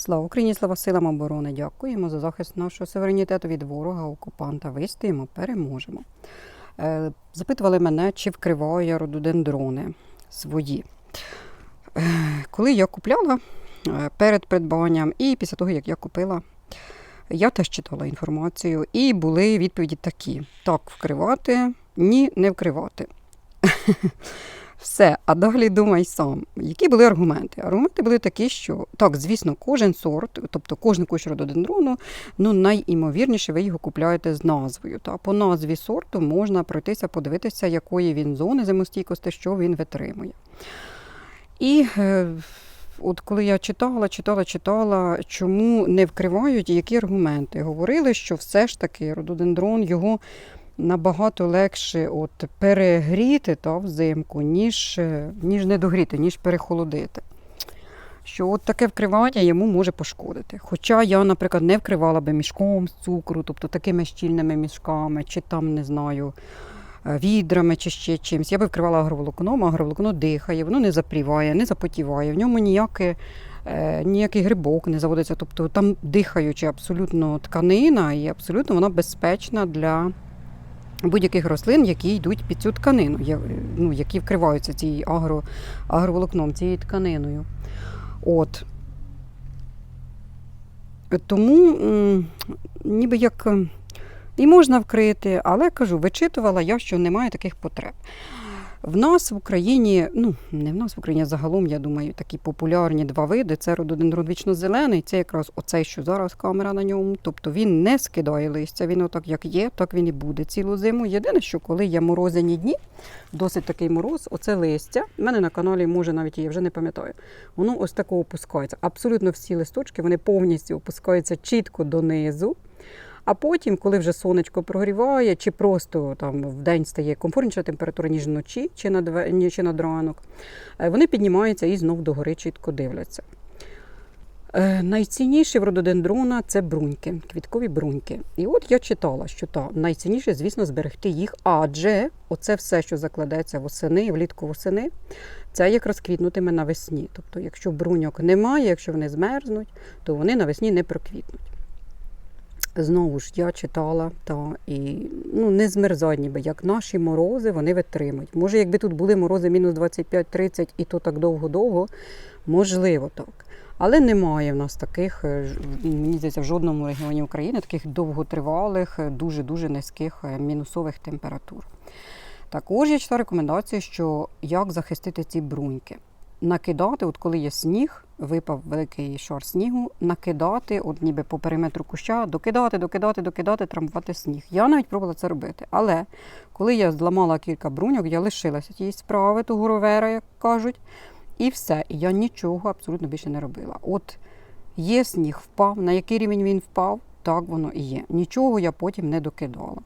Слава Україні, слава силам оборони! Дякуємо за захист нашого суверенітету від ворога, окупанта. Вистоїмо, переможемо. Е, Запитували мене, чи вкриваю я рододендрони свої. Е, Коли я купляла е, перед придбанням і після того, як я купила, я теж читала інформацію, і були відповіді такі: так, вкривати, ні, не вкривати. Все, а далі думай сам. Які були аргументи? Аргументи були такі, що так, звісно, кожен сорт, тобто кожен кущ рододендрону, ну найімовірніше ви його купляєте з назвою. Та по назві сорту можна пройтися, подивитися, якої він зони зимостійкості, що він витримує. І е, от коли я читала, читала, читала, чому не вкривають, і які аргументи? Говорили, що все ж таки рододендрон його набагато легше от перегріти та, взимку, ніж, е, ніж не догріти, ніж перехолодити. Що от таке вкривання йому може пошкодити. Хоча я, наприклад, не вкривала би мішком з цукру, тобто такими щільними мішками, чи там, не знаю, е, відрами чи ще чимось. Я би вкривала агроволокном, агроволокно дихає, воно не запріває, не запотіває, в ньому ніяке, е, ніякий грибок не заводиться. Тобто там дихаюча абсолютно тканина і абсолютно вона безпечна для будь-яких рослин, які йдуть під цю тканину, ну, які вкриваються цією агро, агроволокном, цією тканиною. От. Тому ніби як е, і можна вкрити, але кажу, вичитувала я, що немає таких потреб. В нас в Україні, ну не в нас в Україні, а загалом, я думаю, такі популярні два види. Це рододендрон вічно-зелений, це якраз оцей, що зараз камера на ньому. Тобто він не скидає листя, він отак як є, так він і буде цілу зиму. Єдине, що коли є морозяні дні, досить такий мороз, оце листя. У мене на каналі може навіть є, вже не пам'ятаю. Воно ось тако опускається. Абсолютно всі листочки вони повністю опускаються чітко донизу. А потім, коли вже сонечко прогріває, чи просто там в день стає комфортніша температура, ніж вночі, чи над, чи над ранок, е, вони піднімаються і знов догори чітко дивляться. Е, Найцінніші в рододендрона це бруньки, квіткові бруньки. І от я читала, що та найцінніше, звісно, зберегти їх, адже оце все, що закладеться восени, влітку восени, це якраз квітнутиме навесні. Тобто, якщо бруньок немає, якщо вони змерзнуть, то вони навесні не проквітнуть. Знову ж я читала, та і ну не змерзать ніби, як наші морози вони витримують. Може, якби тут були морози мінус 25-30 і то так довго-довго, можливо так. Але немає в нас таких, е, мені здається, в жодному регіоні України таких довготривалих, е, дуже-дуже низьких е, мінусових температур. Також я читала рекомендації, що як захистити ці бруньки. Накидати, от коли є сніг, випав великий шар снігу, накидати, от ніби по периметру куща, докидати, докидати, докидати, трамбувати сніг. Я навіть пробувала це робити. Але коли я зламала кілька бруньок, я лишилася тієї справи, того ровера, як кажуть, і все. І я нічого абсолютно більше не робила. От є сніг впав, на який рівень він впав, так воно і є. Нічого я потім не докидала.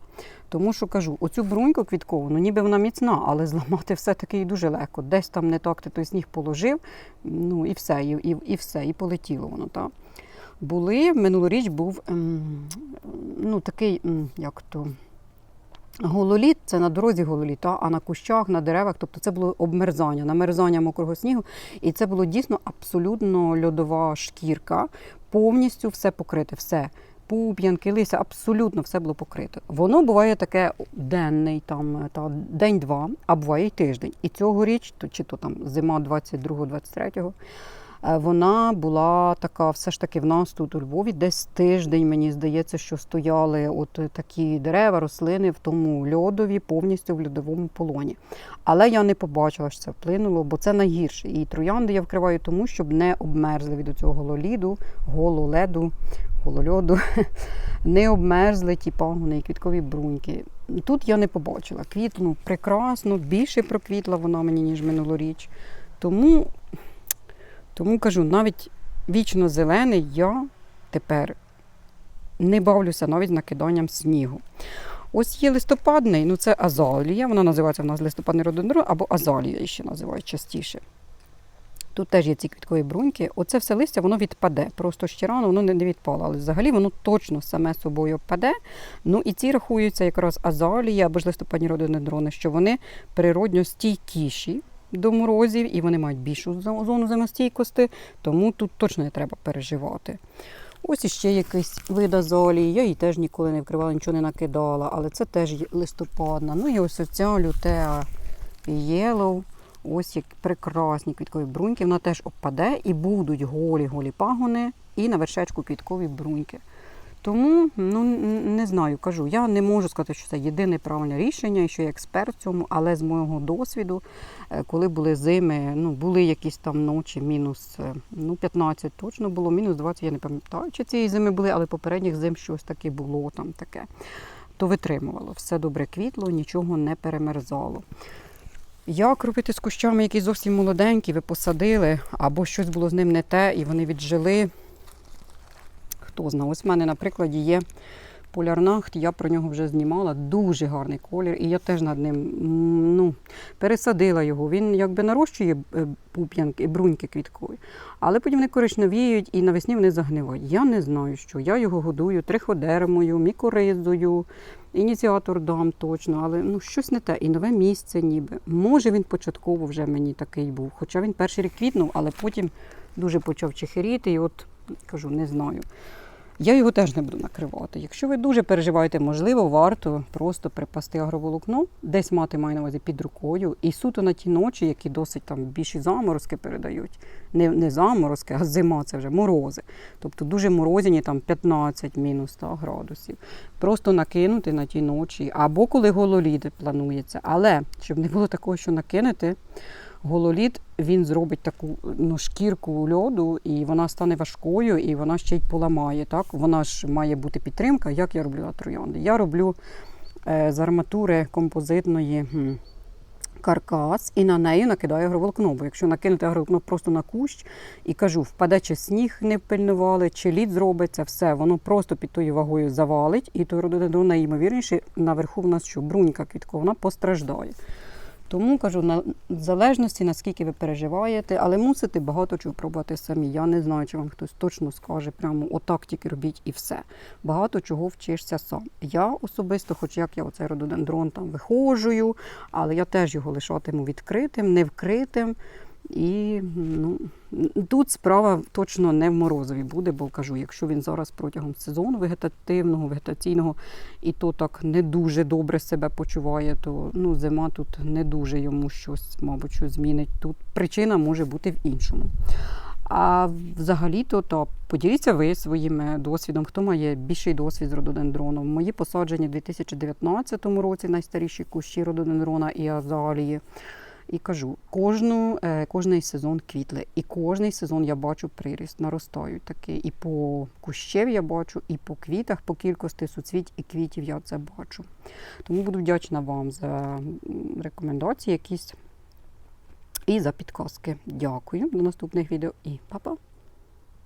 Тому що кажу, оцю бруньку квіткову, ну ніби вона міцна, але зламати все-таки і дуже легко. Десь там не так ти той сніг положив, ну і все, і, і, і все, і полетіло воно. Та. Були, минулоріч був ем, ну, такий, ем, як то. Гололіт це на дорозі гололіт, а на кущах, на деревах, тобто це було обмерзання, намерзання мокрого снігу. І це було дійсно абсолютно льодова шкірка, повністю все покрите, все. Пуп'янки, листя, абсолютно все було покрито. Воно буває таке денний, там та день-два, а буває й тиждень. І цьогоріч, то чи то там зима 22-23, е, вона була така, все ж таки в нас тут у Львові, десь тиждень, мені здається, що стояли от такі дерева, рослини в тому льодові, повністю в льодовому полоні. Але я не побачила, що це вплинуло, бо це найгірше. І троянди я вкриваю тому, щоб не обмерзли від цього гололіду, гололеду, голольоду, не обмерзли ті пагони і квіткові бруньки. Тут я не побачила. Квітну прекрасно, більше проквітла вона мені, ніж минулоріч. Тому, тому кажу, навіть вічно зелений я тепер не бавлюся навіть накиданням снігу. Ось є листопадний, ну це азалія, вона називається в нас листопадний рододендрон, або азалія ще називають частіше. Тут теж є ці квіткові бруньки. Оце все листя воно відпаде. Просто ще рано воно не не відпало. Але взагалі воно точно саме собою впаде. Ну і ці рахуються якраз азалії або ж листопадні рододендрони, що вони природньо стійкіші до морозів, і вони мають більшу зону зимостійкості, тому тут точно не треба переживати. Ось іще якийсь вид азалії. Я її теж ніколи не вкривала, нічого не накидала, але це теж листопадна. Ну і ось оця лютеа Yellow. Ось як прекрасні квіткові бруньки. Вона теж опаде і будуть голі-голі пагони і на вершечку квіткові бруньки. Тому ну не знаю, кажу, я не можу сказати, що це єдине правильне рішення, і що я експерт в цьому, але з мого досвіду, е, коли були зими, ну були якісь там ночі, мінус е, ну 15 точно було, мінус 20, я не пам'ятаю, чи цієї зими були, але попередніх зим щось таке було там таке. То витримувало. Все добре квітло, нічого не перемерзало. Як робити з кущами, які зовсім молоденькі, ви посадили, або щось було з ним не те, і вони віджили. Хто знає, ось в мене, на прикладі, є полярнахт, я про нього вже знімала. Дуже гарний колір, і я теж над ним ну, пересадила його. Він якби нарощує е, пуп'янки, бруньки квіткові, але потім вони коричневіють і навесні вони загнивають. Я не знаю, що. Я його годую триходермою, мікоризою, ініціатор дам точно, але ну, щось не те. І нове місце ніби. Може він початково вже мені такий був. Хоча він перший рік квітнув, але потім дуже почав чехиріти, і от кажу, не знаю. Я його теж не буду накривати. Якщо ви дуже переживаєте, можливо, варто просто припасти агроволокно, десь мати маю на увазі під рукою, і суто на ті ночі, які досить там більші заморозки передають. Не, не заморозки, а зима це вже морози. Тобто дуже морозяні, там 15 мінус 100 градусів. Просто накинути на ті ночі, або коли гололід планується. Але щоб не було такого, що накинете. Гололід він зробить таку ну, шкірку льоду, і вона стане важкою, і вона ще й поламає. Так? Вона ж має бути підтримка, як я роблю троянди. Я роблю е, з арматури композитної каркас і на неї накидаю агроволокно. Бо якщо накинути агроволокно просто на кущ і кажу, впаде чи сніг не пильнували, чи лід зробиться, все, воно просто під тою вагою завалить, і то рододендron найімовірніше наверху в нас що брунька квіткова, вона постраждає. Тому кажу, на в залежності наскільки ви переживаєте, але мусите багато чого пробувати самі. Я не знаю, чи вам хтось точно скаже, прямо отак тільки робіть і все. Багато чого вчишся сам. Я особисто, хоч як я оцей рододендрон там вихожую, але я теж його лишатиму відкритим, не вкритим. І ну, тут справа точно не в морозові буде, бо кажу, якщо він зараз протягом сезону вегетативного, вегетаційного, і то так не дуже добре себе почуває, то ну, зима тут не дуже йому щось, мабуть, що змінить. Тут причина може бути в іншому. А взагалі-то то поділіться ви своїм досвідом, хто має більший досвід з рододендроном. Мої посаджені в 2019 році найстаріші кущі рододендрона і азалії. І кажу, кожну, е, кожний сезон квітли, і кожний сезон я бачу приріст, наростають таки. І по кущів я бачу, і по квітах, по кількості суцвіть і квітів я це бачу. Тому буду вдячна вам за рекомендації якісь і за підказки. Дякую. До наступних відео і па-па!